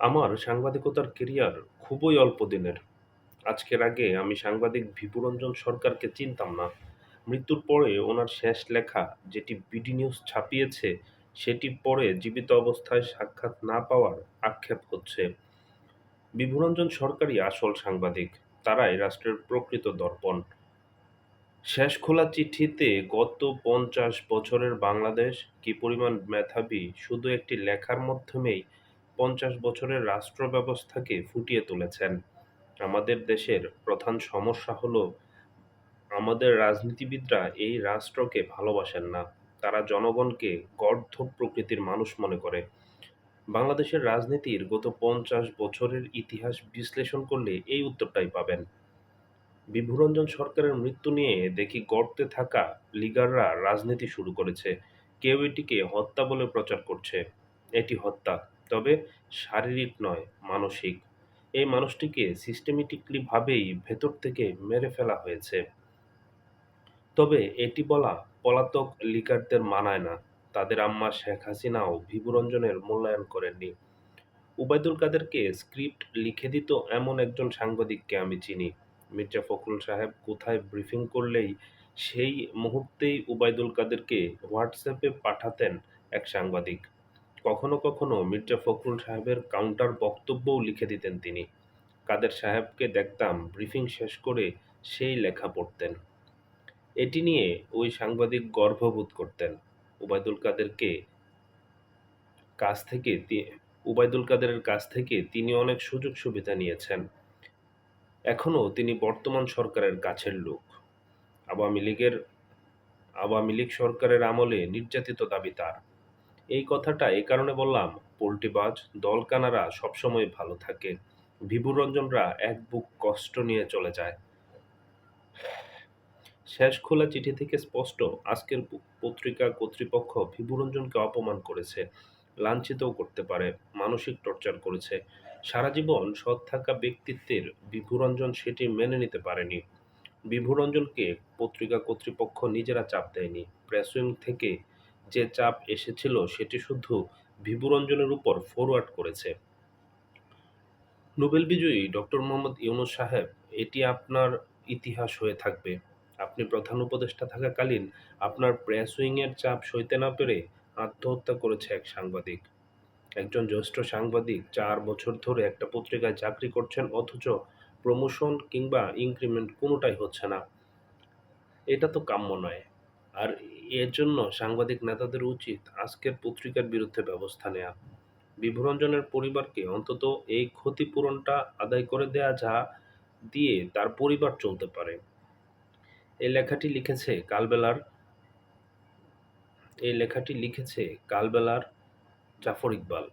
আমার সাংবাদিকতার কেরিয়ার খুবই অল্প দিনের। আজকের আগে আমি সাংবাদিক ভিপুরঞ্জন সরকারকে চিনতাম না। মৃত্যুর পরে ওনার শেষ লেখা যেটি বিডি নিউজ ছাপিয়েছে, সেটি পরে জীবিত অবস্থায় সাক্ষাৎ না পাওয়ার আক্ষেপ হচ্ছে। বিভুরঞ্জন সরকারই আসল সাংবাদিক। তারাই রাষ্ট্রের প্রকৃত দর্পণ। শেষ খোলা চিঠিতে গত পঞ্চাশ বছরের বাংলাদেশ কি পরিমাণ মেধাবী শুধু একটি লেখার মাধ্যমেই পঞ্চাশ বছরের রাষ্ট্র ব্যবস্থাকে ফুটিয়ে তুলেছেন। আমাদের দেশের প্রধান সমস্যা হলো আমাদের রাজনীতিবিদরা এই রাষ্ট্রকে ভালোবাসেন না। তারা জনগণকে গর্দভ প্রকৃতির মানুষ মনে করে। বাংলাদেশের রাজনীতির গত পঞ্চাশ বছরের ইতিহাস বিশ্লেষণ করলে এই উত্তরটাই পাবেন। বিভুরঞ্জন সরকারের মৃত্যু নিয়ে দেখি গর্তে থাকা লিগাররা রাজনীতি শুরু করেছে। কেউ এটিকে হত্যা বলে প্রচার করছে। এটি হত্যা, তবে শারীরিক নয়, মানসিক। এই মানুষটিকে সিস্টেমেটিকলি ভাবেই ভেতর থেকে মেরে ফেলা হয়েছে। তবে এটি বলা পলাতক লিগারদের মানায় না। তাদের আম্মা শেখ হাসিনাও ভিভুরঞ্জনের মূল্যায়ন করেননি। উবায়দুল কাদেরকে স্ক্রিপ্ট লিখে দিত এমন একজন সাংবাদিককে আমি চিনি। মির্জা ফখরুল সাহেব কোথায় ব্রিফিং করলেই সেই মুহূর্তেই উবায়দুল কাদেরকে হোয়াটসঅ্যাপে পাঠাতেন এক সাংবাদিক। কখনো কখনো মির্জা ফখরুল সাহেবের কাউন্টার বক্তব্যও লিখে দিতেন তিনি। কাদের সাহেবকে দেখতাম ব্রিফিং শেষ করে সেই লেখা পড়তেন। এটি নিয়ে ওই সাংবাদিক গর্ববোধ করতেন। উবায়দুল কাদেরকে কাছ থেকে উবায়দুল কাদেরের কাছ থেকে তিনি অনেক সুযোগ সুবিধা নিয়েছেন। এখনও তিনি বর্তমান সরকারের কাছের লোক। আওয়ামী লীগের, আওয়ামী লীগ সরকারের আমলে নির্যাতিত দাবি তার। এই কথাটা এ কারণে বললাম, পোল্টিবাজ দলকানারা সবসময় ভালো থাকে। ভিভুরঞ্জনরা এক বুক কষ্ট নিয়ে চলে যায়। শেষ খোলা চিঠি থেকে স্পষ্ট, আজকের পত্রিকা কর্তৃপক্ষ ভিভুরঞ্জনকে অপমান করেছে, লাঞ্ছিতও করতে পারে, মানসিক টর্চার করেছে। সারা জীবন সৎ থাকা ব্যক্তিত্বের বিভুরঞ্জন সেটি মেনে নিতে পারেনি। বিভুরঞ্জনকে পত্রিকা কর্তৃপক্ষ নিজেরা চাপ দেয়নি। প্রেস থেকে যে চাপ এসেছিল সেটি শুধু ভিভুরঞ্জনের উপর ফরওয়ার্ড করেছে। নোবেল বিজয়ী ডক্টর মোহাম্মদ ইউনুস সাহেব, এটি আপনার ইতিহাস হয়ে থাকবে। আপনি প্রধান উপদেষ্টা থাকাকালীন আপনার প্রেস উইংয়ের চাপ সইতে না পেরে আত্মহত্যা করেছে এক সাংবাদিক। একজন জ্যেষ্ঠ সাংবাদিক চার বছর ধরে একটা পত্রিকায় চাকরি করছেন অথচ প্রমোশন কিংবা ইনক্রিমেন্ট কোনোটাই হচ্ছে না। এটা তো কাম্য নয়। আর এর জন্য সাংবাদিক নেতাদের উচিত আজকের পত্রিকার বিরুদ্ধে ব্যবস্থা নেয়া। বিভুরঞ্জনের পরিবারকে অন্তত এই ক্ষতিপূরণটা আদায় করে দেয়া যা দিয়ে তার পরিবার চলতে পারে। এই লেখাটি লিখেছে কালবেলার এই লেখাটি লিখেছে কালবেলার জাফর ইকবাল